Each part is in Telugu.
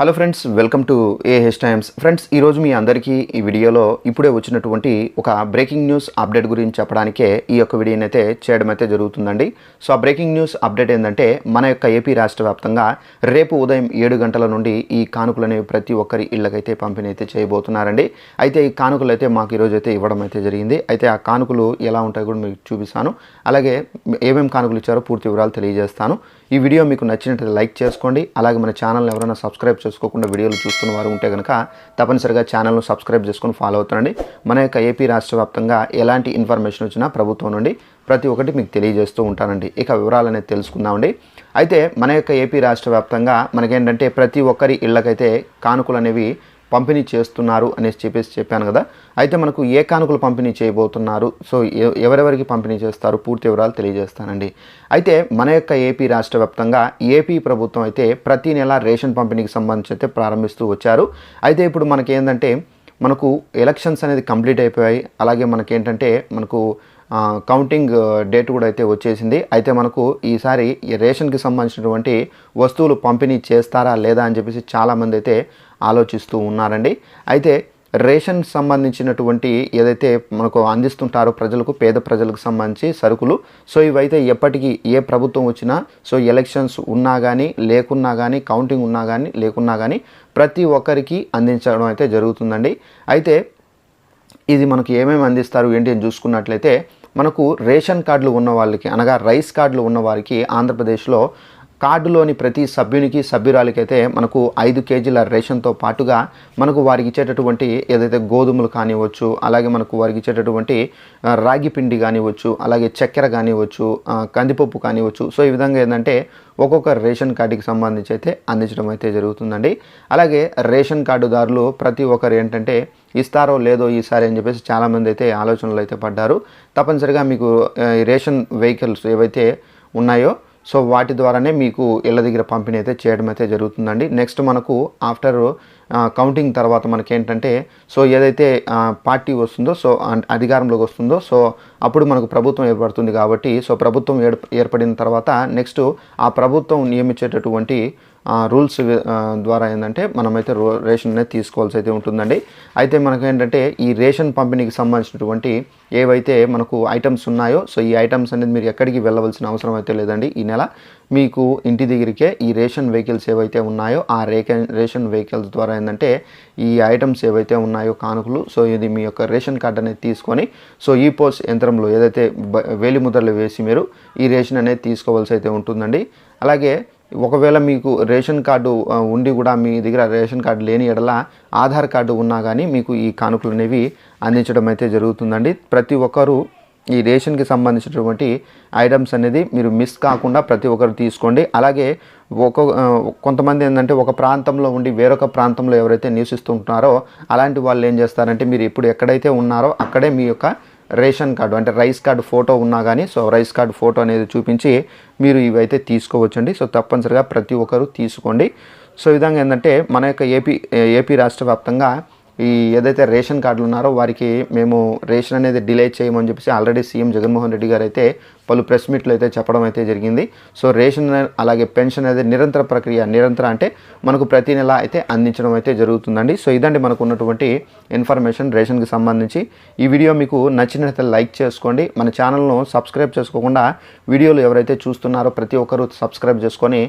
Hello friends welcome to A times friends ఈరోజు మీ అందరికీ ఈ వీడియోలో ఇప్పుడే వచ్చినటువంటి ఒక బ్రేకింగ్ న్యూస్ అప్డేట్ గురించి చెప్పడానికే ఈ యొక్క వీడియోని అయితే చేయడం అయితే జరుగుతుందండి. సో ఆ బ్రేకింగ్ న్యూస్ అప్డేట్ ఏంటంటే మన యొక్క ఏపీ రాష్ట్ర వ్యాప్తంగా రేపు ఉదయం ఏడు గంటల నుండి ఈ కానుకలు అనేవి ప్రతి ఒక్కరి ఇళ్ళకైతే పంపిణీ అయితే చేయబోతున్నారండి. అయితే ఈ కానుకలు అయితే మాకు ఈరోజు అయితే ఇవ్వడం అయితే జరిగింది. అయితే ఆ కానుకలు ఎలా ఉంటాయో కూడా మీకు చూపిస్తాను. అలాగే ఏమేమి కానుకలు ఇచ్చారో పూర్తి వివరాలు తెలియజేస్తాను. ఈ వీడియో మీకు నచ్చినట్లయితే లైక్ చేసుకోండి. అలాగే మన ఛానల్ని ఎవరైనా సబ్స్క్రైబ్ చేసుకోకుండా వీడియోలు చూస్తున్న వారు ఉంటే కనుక తప్పనిసరిగా ఛానల్ను సబ్స్క్రైబ్ చేసుకొని ఫాలో అవుతుండండి. మన యొక్క ఏపీ రాష్ట్ర వ్యాప్తంగా ఎలాంటి ఇన్ఫర్మేషన్ వచ్చినా ప్రభుత్వం నుండి ప్రతి ఒక్కటి మీకు తెలియజేస్తూ ఉంటానండి. ఇక వివరాలు అనేది తెలుసుకుందామండి. అయితే మన యొక్క ఏపీ రాష్ట్ర వ్యాప్తంగా మనకేంటంటే ప్రతి ఒక్కరి ఇళ్ళకైతే కానుకలు అనేవి పంపిణీ చేస్తున్నారు అనేసి చెప్పేసి చెప్పాను కదా. అయితే మనకు ఏ కానుకలు పంపిణీ చేయబోతున్నారు. సో ఎవరెవరికి పంపిణీ చేస్తారు? పూర్తి వివరాలు తెలియజేస్తానండి. అయితే మన యొక్క ఏపీ రాష్ట్ర వ్యాప్తంగా ఏపీ ప్రభుత్వం అయితే ప్రతి నెల రేషన్ పంపిణీకి సంబంధించి అయితే ప్రారంభిస్తూ వచ్చారు. అయితే ఇప్పుడు మనకి ఏంటంటే మనకు ఎలక్షన్స్ అనేది కంప్లీట్ అయిపోయాయి. అలాగే మనకేంటంటే మనకు కౌంటింగ్ డేట్ కూడా అయితే వచ్చేసింది. అయితే మనకు ఈసారి ఈ రేషన్కి సంబంధించినటువంటి వస్తువులు పంపిణీ చేస్తారా లేదా అని చెప్పేసి చాలామంది అయితే ఆలోచిస్తూ ఉన్నారండి. అయితే రేషన్ సంబంధించినటువంటి ఏదైతే మనకు అందిస్తుంటారో ప్రజలకు పేద ప్రజలకు సంబంధించి సరుకులు సో ఇవైతే ఎప్పటికీ ఏ ప్రభుత్వం వచ్చినా సో ఎలక్షన్స్ ఉన్నా కానీ లేకున్నా కానీ కౌంటింగ్ ఉన్నా కానీ లేకున్నా కానీ ప్రతి ఒక్కరికి అందించడం అయితే జరుగుతుందండి. అయితే ఇది మనకు ఏమేమి అందిస్తారు ఏంటి అని చూసుకున్నట్లయితే మనకు రేషన్ కార్డులు ఉన్న వాళ్ళకి అనగా రైస్ కార్డులు ఉన్న వారికి ఆంధ్రప్రదేశ్లో కార్డులోని ప్రతి సభ్యునికి సభ్యురాలకి అయితే మనకు ఐదు కేజీల రేషన్తో పాటుగా మనకు వారికి ఇచ్చేటటువంటి ఏదైతే గోధుమలు కానివ్వచ్చు అలాగే మనకు వారికి ఇచ్చేటటువంటి రాగి పిండి కానివ్వచ్చు అలాగే చక్కెర కానివ్వచ్చు కందిపప్పు కానివ్వచ్చు. సో ఈ విధంగా ఏంటంటే ఒక్కొక్క రేషన్ కార్డుకి సంబంధించి అయితే అందించడం అయితే జరుగుతుందండి. అలాగే రేషన్ కార్డుదారులు ప్రతి ఒక్కరు ఏంటంటే ఇస్తారో లేదో ఈసారి అని చెప్పేసి చాలామంది అయితే ఆలోచనలు అయితే పడ్డారు. తప్పనిసరిగా మీకు రేషన్ వెహికల్స్ ఏవైతే ఉన్నాయో సో వాటి ద్వారానే మీకు ఇళ్ళ దగ్గర పంపిణీ అయితే చేయడం అయితే జరుగుతుందండి. నెక్స్ట్ మనకు ఆఫ్టర్ కౌంటింగ్ తర్వాత మనకేంటంటే సో ఏదైతే పార్టీ వస్తుందో సో అధికారంలోకి వస్తుందో సో అప్పుడు మనకు ప్రభుత్వం ఏర్పడుతుంది కాబట్టి సో ప్రభుత్వం ఏర్ప ఏర్పడిన తర్వాత నెక్స్ట్ ఆ ప్రభుత్వం నియమించేటటువంటి రూల్స్ ద్వారా ఏంటంటే మనమైతే రో రేషన్ అనేది తీసుకోవాల్సి అయితే ఉంటుందండి. అయితే మనకు ఏంటంటే ఈ రేషన్ పంపిణీకి సంబంధించినటువంటి ఏవైతే మనకు ఐటమ్స్ ఉన్నాయో సో ఈ ఐటమ్స్ అనేది మీరు ఎక్కడికి వెళ్ళవలసిన అవసరం అయితే లేదండి. ఈ నెల మీకు ఇంటి దగ్గరికే ఈ రేషన్ వెహికల్స్ ఏవైతే ఉన్నాయో ఆ రేకన్ రేషన్ వెహికల్స్ ద్వారా ఏంటంటే ఈ ఐటమ్స్ ఏవైతే ఉన్నాయో కానుకలు సో ఇది మీ యొక్క రేషన్ కార్డ్ అనేది తీసుకొని సో ఈ పోస్ట్ యంత్రంలో ఏదైతే వేలిముద్రలు వేలి ముద్రలు వేసి మీరు ఈ రేషన్ అనేది తీసుకోవాల్సి అయితే ఉంటుందండి. అలాగే ఒకవేళ మీకు రేషన్ కార్డు ఉండి కూడా మీ దగ్గర రేషన్ కార్డు లేని ఎడల ఆధార్ కార్డు ఉన్నా కానీ మీకు ఈ కానుకలు అనేవి అందించడం అయితే జరుగుతుందండి. ప్రతి ఒక్కరూ ఈ రేషన్కి సంబంధించినటువంటి ఐటమ్స్ అనేది మీరు మిస్ కాకుండా ప్రతి ఒక్కరు తీసుకోండి. అలాగే ఒక కొంతమంది ఏంటంటే ఒక ప్రాంతంలో ఉండి వేరొక ప్రాంతంలో ఎవరైతే నివసిస్తుంటున్నారో అలాంటి వాళ్ళు ఏం చేస్తారంటే మీరు ఇప్పుడు ఎక్కడైతే ఉన్నారో అక్కడే మీ యొక్క రేషన్ కార్డు అంటే రైస్ కార్డు ఫోటో ఉన్నా కానీ సో రైస్ కార్డు ఫోటో అనేది చూపించి మీరు ఇవైతే తీసుకోవచ్చండి. సో తప్పనిసరిగా ప్రతి ఒక్కరు తీసుకోండి. సో విధంగా ఏంటంటే మన యొక్క ఏపీ ఏపీ రాష్ట్ర వ్యాప్తంగా ఈ ఏదైతే రేషన్ కార్డులు ఉన్నారో వారికి మేము రేషన్ అనేది డిలే చేయమని చెప్పేసి ఆల్రెడీ సీఎం జగన్మోహన్ రెడ్డి గారు అయితే పలు ప్రెస్ మీట్లు అయితే చెప్పడం అయితే జరిగింది. సో రేషన్ అలాగే పెన్షన్ అనేది నిరంతర ప్రక్రియ నిరంతర అంటే మనకు ప్రతి నెల అయితే అందించడం అయితే జరుగుతుందండి. సో ఇదండి మనకు ఉన్నటువంటి ఇన్ఫర్మేషన్ రేషన్కి సంబంధించి. ఈ వీడియో మీకు నచ్చినట్లయితే లైక్ చేసుకోండి. మన ఛానల్ను సబ్స్క్రైబ్ చేసుకోకుండా వీడియోలు ఎవరైతే చూస్తున్నారో ప్రతి ఒక్కరూ సబ్స్క్రైబ్ చేసుకొని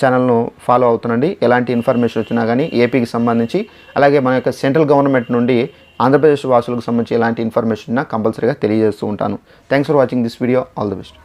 ఛానల్ను ఫాలో అవుతుండండి. ఎలాంటి ఇన్ఫర్మేషన్ వచ్చినా కానీ ఏపీకి సంబంధించి అలాగే మన యొక్క సెంట్రల్ గవర్నమెంట్ నుండి ఆంధ్రప్రదేశ్ వాసులకు సంబంధించి ఎలాంటి ఇన్ఫర్మేషన్ ఉన్నా కంపల్సరీగా తెలియజేస్తూ ఉంటాను. Thanks for watching this video all the best